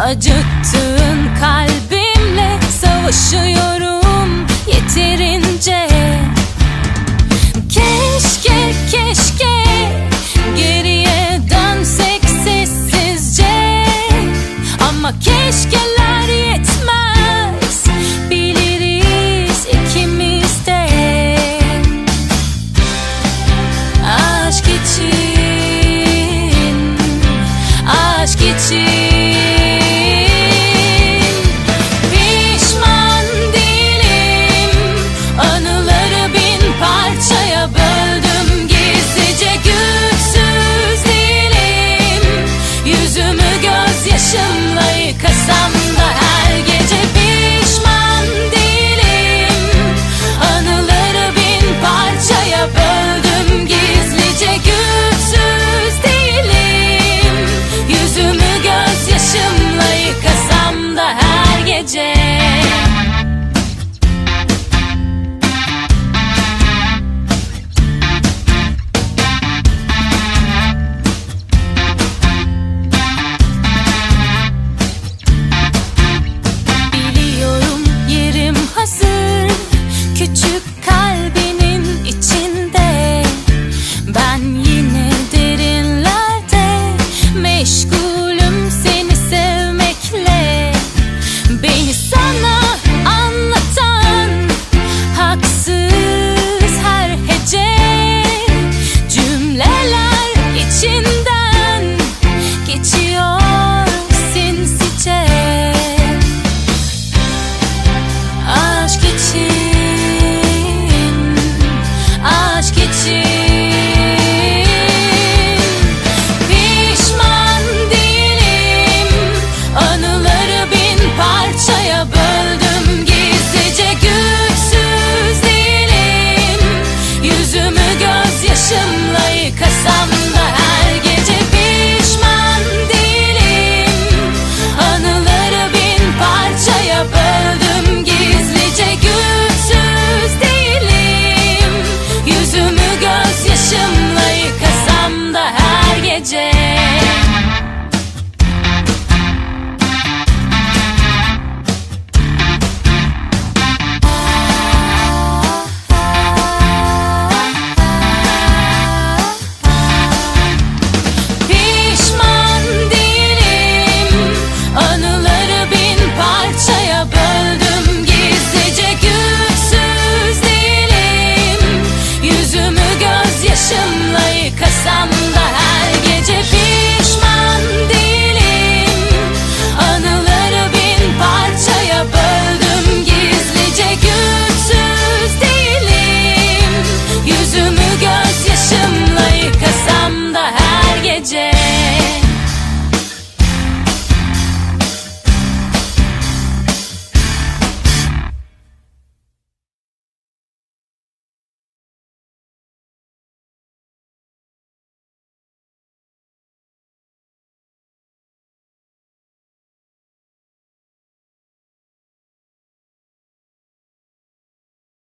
Acıttığın kalbimle savaşıyorum yeterince. Keşke keşke geriye dönsek sessizce. Ama keşke